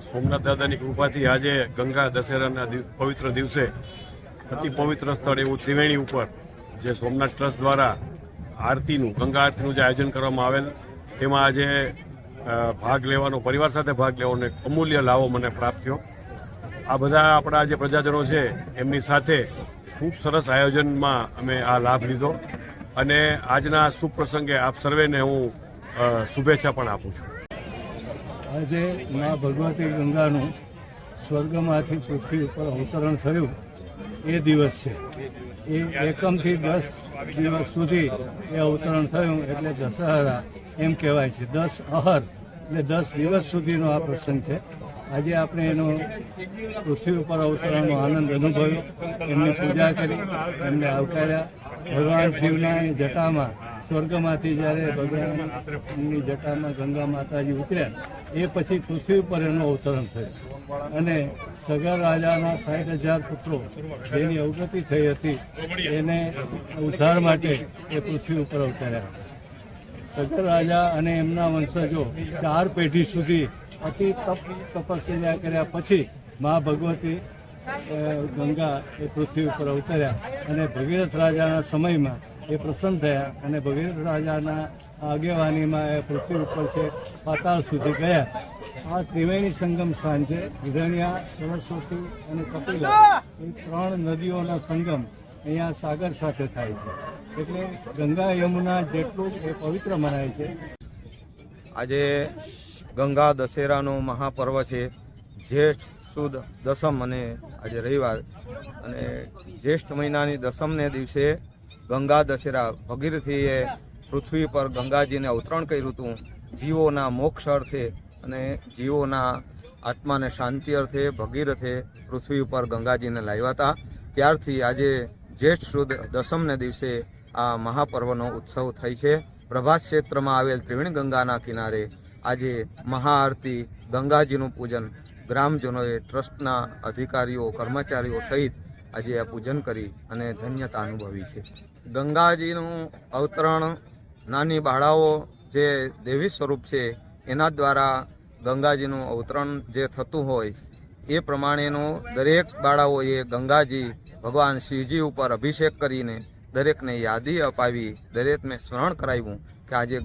સોમનાથ દાદાની કૃપાથી આજે ગંગા દશેરાના પવિત્ર દિવસે અતિ પવિત્ર સ્થળ એવું ત્રિવેણી ઉપર જે સોમનાથ ટ્રસ્ટ દ્વારા આરતીનું, ગંગા આરતીનું જે આયોજન કરવામાં આવેલ, તેમાં આજે ભાગ લેવાનો, પરિવાર સાથે ભાગ લેવાનો અમૂલ્ય લાવો મને પ્રાપ્ત થયો. આ બધા આપણા જે પ્રજાજનો છે, એમની સાથે ખૂબ સરસ આયોજનમાં અમે આ લાભ લીધો. અને આજના શુભ પ્રસંગે આપ સર્વેને હું શુભેચ્છા પણ આપું છું. આજે મા ભગવતી ગંગાનું સ્વર્ગમાંથી પૃથ્વી ઉપર અવતરણ થયું. એ દિવસ છે. એ એકમથી દસ દિવસ સુધી એ અવતરણ થયું એટલે દશહરા એમ કહેવાય છે. દસ અહર એટલે દસ દિવસ સુધીનો આ પ્રસંગ છે. આજે આપણે એનો પૃથ્વી ઉપર અવતરણનો આનંદ અનુભવ્યો. એમની પૂજા કરી, એમને આવકાર્યા. ભગવાન શિવના જટામાં સ્વર્ગમાંથી જ્યારે ભગવાનની જટામાં ગંગા માતાજી ઉતર્યા, એ પછી પૃથ્વી ઉપર એનું અવતરણ થયું. અને સગર રાજાના સાઠ હજાર પુત્રો જેની અવગતિ થઈ હતી, એને ઉદ્ધાર માટે એ પૃથ્વી ઉપર અવતર્યા. સગર રાજા અને એમના વંશજો ચાર પેઢી સુધી અતિ તપ તપસ્યા કર્યા પછી મા ભગવતી ગંગા એ પૃથ્વી ઉપર અવતર્યા. અને ભગીરથ રાજાના સમયમાં એ પ્રસન્ન થયા અને ભગીરથ રાજાના આગેવાનીમાં એ પૃથ્વી ઉપર છે, પાતાળ સુધી ગયા. આ ત્રિવેણી સંગમ સ્થાન છે, હિરણ્યા, સરસ્વતી અને કપિલા. એ ત્રણ નદીઓના સંગમ અહીંયા સાગર સાથે થાય છે. એટલે ગંગા યમુના જેટલું એ પવિત્ર મનાય છે. આજે ગંગા દશેરાનો મહાપર્વ છે. જેઠ સુદ દસમ અને આજે રવિવાર. અને જ્યેષ્ઠ મહિનાની દસમને દિવસે ગંગા દશેરા ભગીરથીએ પૃથ્વી પર ગંગાજીને અવતરણ કર્યું હતું. જીવોના મોક્ષ અર્થે અને જીવોના આત્માને શાંતિ અર્થે ભગીરથે પૃથ્વી ઉપર ગંગાજીને લાવ્યા હતા. ત્યારથી આજે જ્યેષ્ઠ સુદ દસમને દિવસે આ મહાપર્વનો ઉત્સવ થાય છે. પ્રભાસ ક્ષેત્રમાં આવેલ ત્રિવેણી ગંગાના કિનારે આજે મહાઆરતી ગંગાજીનું પૂજન ગ્રામજનોએ ટ્રસ્ટના અધિકારીઓ, કર્મચારીઓ સહિત આજે આ પૂજન કરી અને ધન્યતા અનુભવી છે. ગંગાજીનું અવતરણ નાની બાળાઓ જે દેવી સ્વરૂપ છે, એના દ્વારા ગંગાજીનું અવતરણ જે થતું હોય, એ પ્રમાણેનું દરેક બાળાઓએ ગંગાજી ભગવાન શિવજી ઉપર અભિષેક કરીને દરેકને યાદી અપાવી, દરેકને સ્મરણ કરાવ્યું કે આજે